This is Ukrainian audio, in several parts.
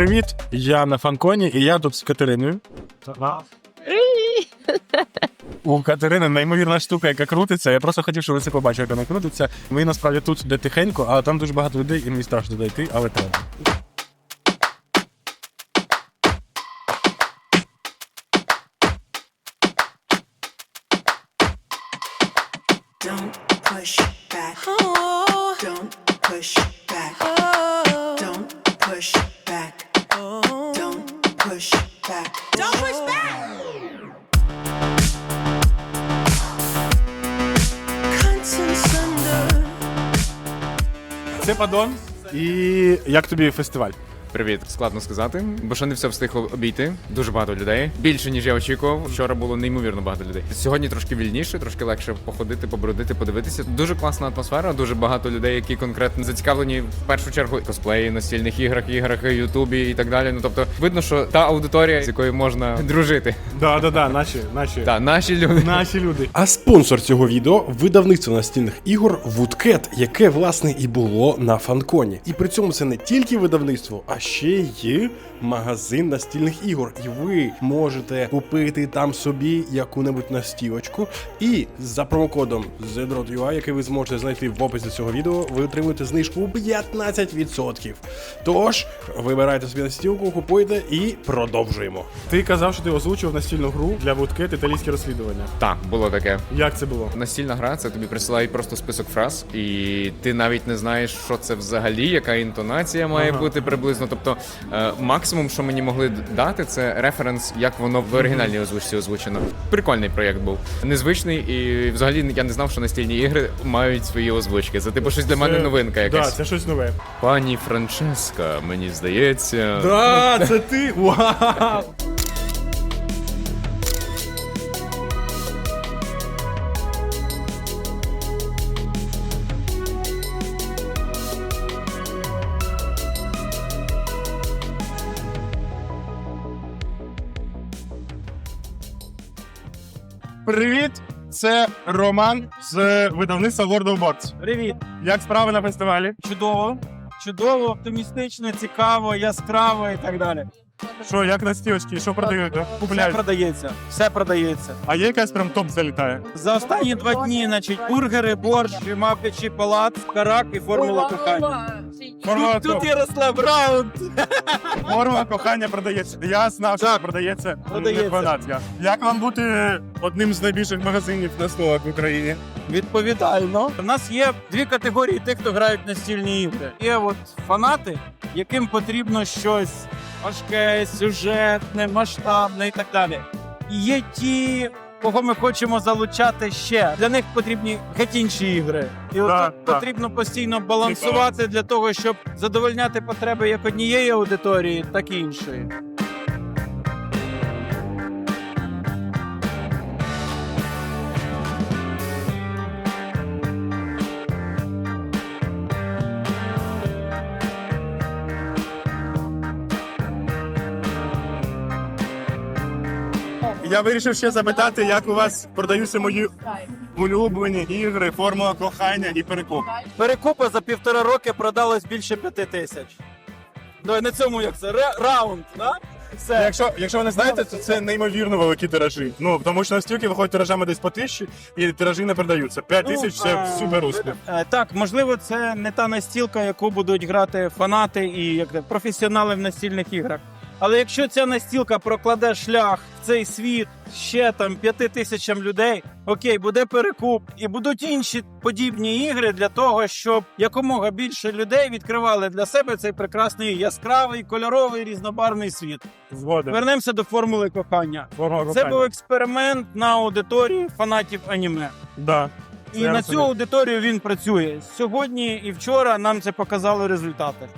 Привіт, я на фанконі і я тут з Катериною. У Катерини неймовірна штука, яка крутиться. Я просто хотів, щоб ви це побачили, як вона крутиться. Ми насправді тут де тихенько, але там дуже багато людей, і мені страшно туди йти, але треба. Don't push back. Don't push back. Don't push back. Це падон. І як тобі фестиваль? Привіт, складно сказати, бо ще не все встиг обійти. Дуже багато людей. Більше ніж я очікував. Вчора було неймовірно багато людей. Сьогодні трошки вільніше, трошки легше походити, побродити, подивитися. Дуже класна атмосфера, дуже багато людей, які конкретно зацікавлені в першу чергу косплеї, настільних іграх, іграх, Ютубі і так далі. Ну тобто, видно, що та аудиторія, з якою можна дружити. Да, да, да, наші, наші. Та наші люди. Наші люди. А спонсор цього відео видавництво настільних ігор Woodcat, яке власне і було на фанконі. І при цьому це не тільки видавництво, а ще й магазин настільних ігор. І ви можете купити там собі яку-небудь настілочку. І за промокодом ZDROT.ua, який ви зможете знайти в описі цього відео, ви отримуєте знижку 15%. Тож вибирайте собі настілку, купуйте і продовжуємо. Ти казав, що ти озвучив настільну гру для Woodcat італійське розслідування. Так, було таке. Як це було? Настільна гра, це тобі присилають просто список фраз, і ти навіть не знаєш, що це взагалі, яка інтонація має Ага. бути приблизно. Тобто, е, максимум, що мені могли дати, це референс, як воно в оригінальній озвучці озвучено. Прикольний проєкт був. Незвичний, і взагалі я не знав, що настільні ігри мають свої озвучки. Це типу щось для мене новинка Да, якась. це щось нове. Пані Франческа, мені здається. Да, це ти! Вау! Це Роман з видавництва World of Box. Привіт, Як справи на фестивалі? чудово, чудово, оптимістично, цікаво, яскраво і так далі. Що, як на стілочки? Що продають? Все Купляють? продається, все продається. А є якась прям топ залітає? За останні два дні, значить, бургери, борщ, мавпячий палац, карак і формула кохання. Формула Тут, тут. Ярослав раунд. Формула кохання продається. Я знав, що продається. Продається. Не фанат я. Як вам бути одним з найбільших магазинів на словах в Україні? Відповідально. У нас є дві категорії тих, хто грають настільні ігри. Є от фанати, яким потрібно щось важке, сюжетне, масштабне і так далі. І є ті, кого ми хочемо залучати ще. Для них потрібні геть інші ігри. І от Так, так. потрібно постійно балансувати для того, щоб задовольняти потреби як однієї аудиторії, так і іншої. Я вирішив ще запитати, як у вас продаються мої улюблені ігри, формула кохання і перекуп. Перекупи за півтора роки продалось більше п'яти тисяч. Ну, на цьому як це? Ре- раунд, да? Все. Якщо, якщо ви не знаєте, то це неймовірно великі тиражі. Ну тому що настільки виходять тиражами десь по тисячі, і тиражі не продаються. П'ять Ну, тисяч це а, супер успіх. Е, Так, можливо, це не та настілка, яку будуть грати фанати і як це, професіонали в настільних іграх. Але якщо ця настілка прокладе шлях в цей світ ще там п'яти тисячам людей, окей, буде перекуп, і будуть інші подібні ігри для того, щоб якомога більше людей відкривали для себе цей прекрасний яскравий, кольоровий, різнобарвний світ. Згоден. Вернемося до формули кохання. Формула Це кохання. був експеримент на аудиторії фанатів аніме. Да. І Це на цю розумію. аудиторію він працює. Сьогодні і вчора нам це показали результати.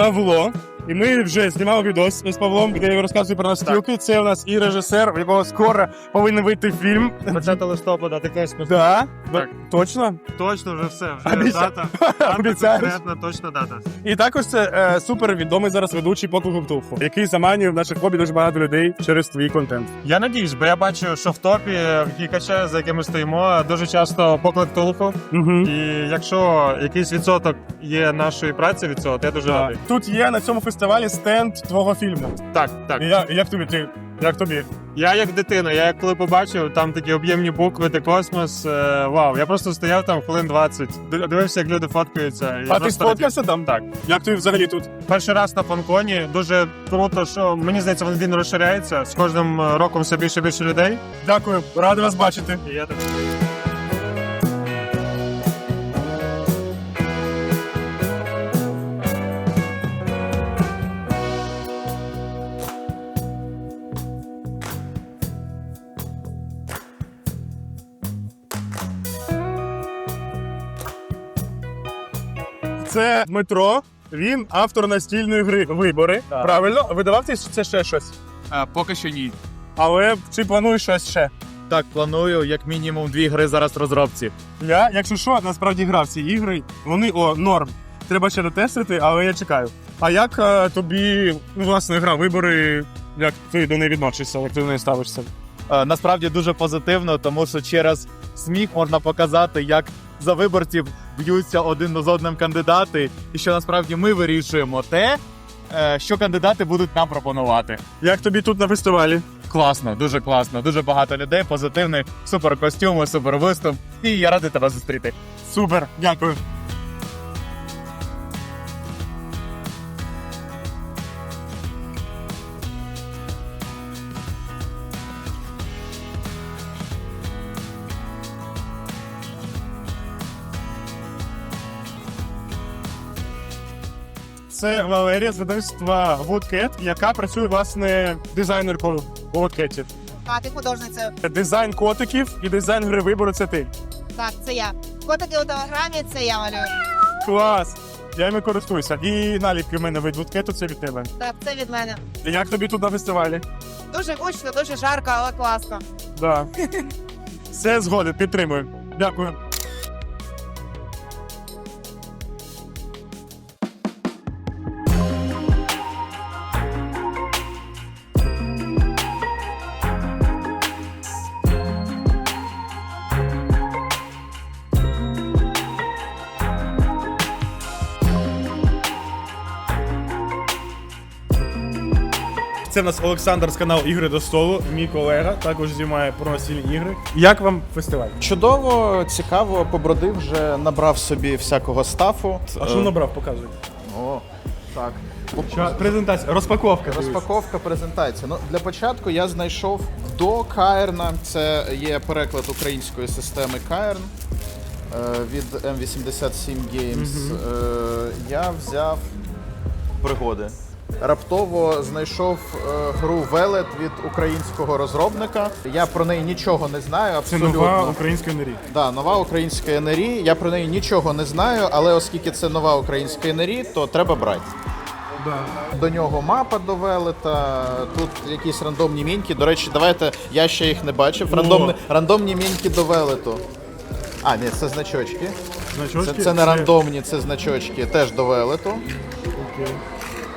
Павло І ми вже знімали відос з Павлом, де я розказую про настілки. Це у нас і режисер, в якого скоро повинен вийти фільм. 20 листопада, ти космос. Да? Точно? Точно, вже все. Вже Обіця- дата. Обіцяєш? Конкретна, точна дата. І також це е, супер відомий зараз ведучий поклику птуху, який заманює в наших хобі дуже багато людей через твій контент. Я надіюсь, бо я бачу, що в топі в Кікача, за яким ми стоїмо, дуже часто поклик толку. Угу. І якщо якийсь відсоток є нашої праці від цього, то я дуже радий. Тут є на цьому фестивалі стенд твого фільму. Так, так. І я, як тобі ти? Як тобі? Я як дитина, я коли побачив, там такі об'ємні букви, де космос. Е, вау, я просто стояв там хвилин 20, д- дивився, як люди фоткаються. і я а ти просто сфоткався там? Так. Як тобі взагалі тут? Перший раз на фанконі дуже круто, що мені здається, він, він розширяється. З кожним е, роком все більше і більше людей. Дякую, радий вас бачити. І я так. Це Дмитро. Він автор настільної гри Вибори. Так. Правильно? Видавав це, це ще щось. А, поки що ні. Але чи плануєш щось ще? Так, планую як мінімум дві гри зараз в розробці. Я, якщо що, насправді грав ці ігри. Вони о, норм. Треба ще дотестити, але я чекаю. А як е, тобі, ну, власне, гра вибори, як ти до неї відносишся, як ти до неї ставишся? Е, Насправді дуже позитивно, тому що через сміх можна показати, як за виборців б'ються один з одним кандидати, і що насправді ми вирішуємо те, е, що кандидати будуть нам пропонувати. Як тобі тут на фестивалі? Класно, дуже класно, дуже багато людей, позитивний, супер костюми, супер виступ. І я радий тебе зустріти. Супер, дякую. Це Валерія з видавництва Woodcat, яка працює власне дизайнеркою Woodcat. А ти художниця. Дизайн котиків і дизайн гри вибору це ти. Так, це я. Котики у телеграмі це я малюю. Клас! Я ними користуюся. І наліпки в мене від Woodcat, це від тебе. Так, це від мене. Як тобі тут на фестивалі? Дуже гучно, дуже жарко, але класно. Да. Все згоден, підтримую. Дякую. Це в нас Олександр з каналу Ігри до столу, мій колега, також знімає про настільні ігри. Як вам фестиваль? Чудово, цікаво, побродив вже, набрав собі всякого стафу. А що Е, набрав, показуй. О, так. Що, презентація, розпаковка. Розпаковка презентації. Ну, для початку я знайшов до Каерна. Це є переклад української системи Каерн е, від M87 Games. Е, я взяв пригоди. Раптово знайшов е, гру Велет від українського розробника. Я про неї нічого не знаю. Це Абсолютно. нова українська нері. Да, нова українська НРІ. Я про неї нічого не знаю, але оскільки це нова українська НРІ, то треба брати. До нього мапа до велета, тут якісь рандомні міньки. До речі, давайте я ще їх не бачив. Рандомні, рандомні міньки до велету. А, ні, це значочки. Значочки? Це, це не рандомні, це значочки теж до велету.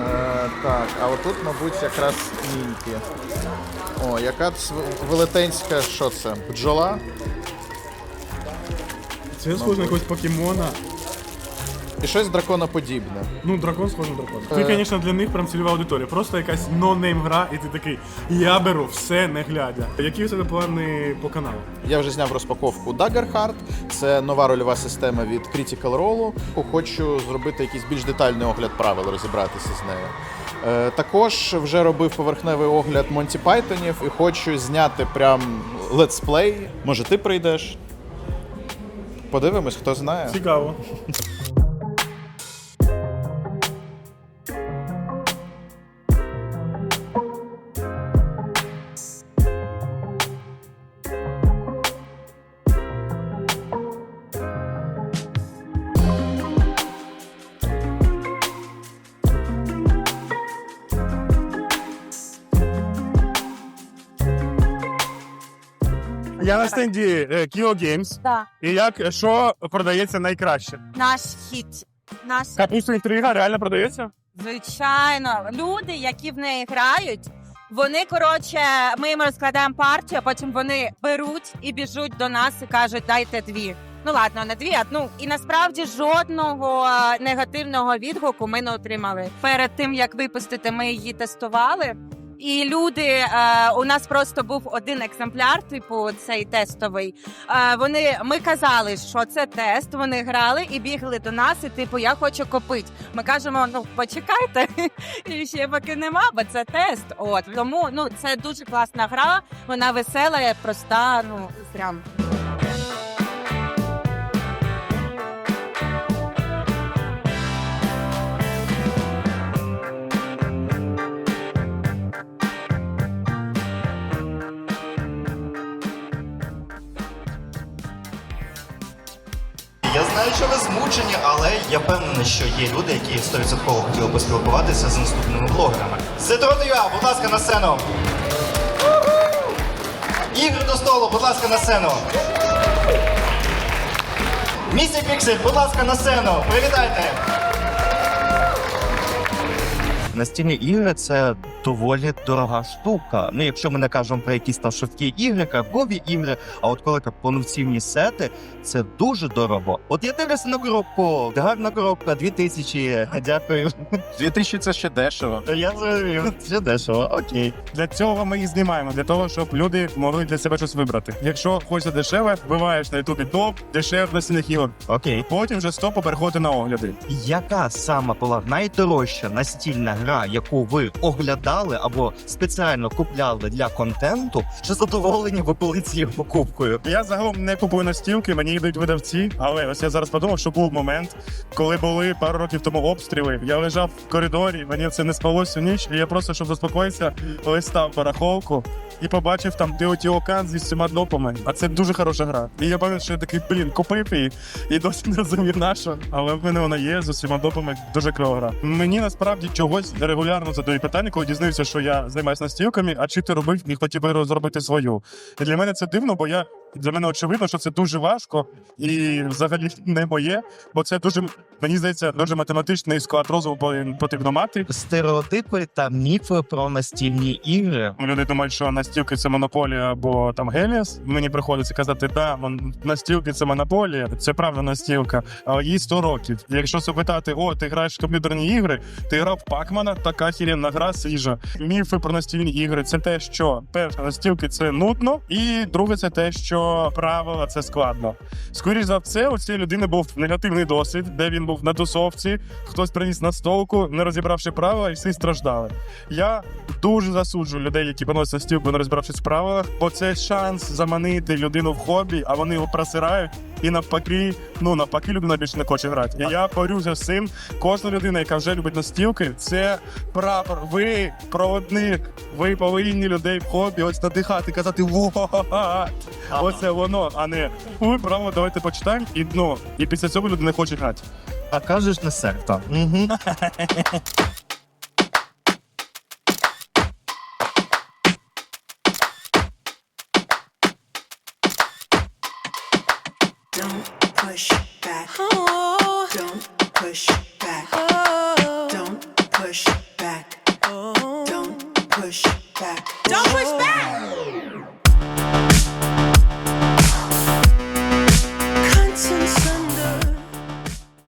Е, так, а отут, мабуть, якраз міньки. О, яка ц- велетенська, що це? Бджола? Це схоже на якогось покемона. І щось драконоподібне. Ну, дракон схоже на дракон. Е. Ти, звісно, для них прям цільова аудиторія. Просто якась нонейм гра, і ти такий, я беру все не глядя. Які у тебе плани по каналу? Я вже зняв розпаковку Daggerheart. Це нова рольова система від Critical Role. Хочу зробити якийсь більш детальний огляд правил, розібратися з нею. Е, також вже робив поверхневий огляд Монті Пайтонів і хочу зняти прям летсплей. Може, ти прийдеш? Подивимось, хто знає. Цікаво. Я на стенді е, Kio Games. Да. І як що продається найкраще? Наш хіт. Наш Капуста інтрига реально продається? звичайно. Люди, які в неї грають. Вони коротше, ми їм розкладаємо партію, а потім вони беруть і біжуть до нас і кажуть, дайте дві. Ну ладно, не дві, а ну і насправді жодного е, негативного відгуку ми не отримали. Перед тим як випустити, ми її тестували. І люди, е, у нас просто був один екземпляр, типу цей тестовий. Е, вони ми казали, що це тест. Вони грали і бігли до нас. І типу, я хочу купити. Ми кажемо, ну почекайте, і ще поки нема, бо це тест. От тому ну це дуже класна гра. Вона весела, проста. Ну прям. Я знаю, що ви змучені, але я впевнений, що є люди, які 100% хотіли поспілкуватися з наступними блогерами. Зетротуя, будь ласка, на сцену. Ігри до столу, будь ласка, на сцену. Місі Піксель, будь ласка, на сцену. Привітайте. Настільні ігри це доволі дорога штука. Ну, якщо ми не кажемо про якісь там швидкі ігри, карбові ігри, а от коли повноцінні сети, це дуже дорого. От я дивлюся на коробку, гарна коробка, 2000, дякую. 2000 це ще дешево. Я зрозумів, це дешево, окей. Для цього ми їх знімаємо, для того, щоб люди могли для себе щось вибрати. Якщо хочеться дешеве, вбиваєш на ютубі топ, настільних ігор. Окей. Потім вже стопу переходити на огляди. Яка сама була найдорожча настільна гра, яку ви оглядали або спеціально купляли для контенту? Чи задоволені ви були цією покупкою? Я загалом не купую настілки, мені йдуть видавці. Але ось я зараз подумав, що був момент, коли були пару років тому обстріли. Я лежав в коридорі, мені це не спалося ніч. І я просто, щоб заспокоїтися, листав барахолку і побачив там Теотіокан зі всіма допами. А це дуже хороша гра. І я пам'ятаю, що я такий, блін, купив її і досі не розумів на. Але в мене вона є з усіма допами. Дуже кльова гра. Мені насправді чогось регулярно задаю питання, коли дізнаюся, що я займаюся настілками, а чи ти робив і хотів би зробити свою. І для мене це дивно, бо я для мене очевидно, що це дуже важко і взагалі не моє, бо це дуже мені здається дуже математичний склад розуму по- потрібно мати. Стереотипи та міфи про настільні ігри. Люди думають, що настілки це монополія або там Геліас. Мені приходиться казати, да, настілки це монополія, це правда настілка, але їй 100 років. Якщо запитати, о, ти граєш в комп'ютерні ігри, ти грав Пакмана, така хіренна гра свіжа. Міфи про настільні ігри це те, що перше настілки це нудно, і друге, це те, що правила це складно. Скоріше за все, у цієї людини був негативний досвід, де він був на тусовці, хтось приніс на столку, не розібравши правила, і всі страждали. Я дуже засуджую людей, які поносять на стілку, не розібравшись в правилах, бо це шанс заманити людину в хобі, а вони його просирають. І навпаки, ну навпаки, людина більше не хоче грати. І я борюся з цим. Кожна людина, яка вже любить настілки, це прапор. Ви проводник. Ви повинні людей в хобі ось надихати, казати. Оце воно, а не ви право, давайте почитаємо. І ну і після цього люди не хочуть грати. А кажеш не секта. Угу.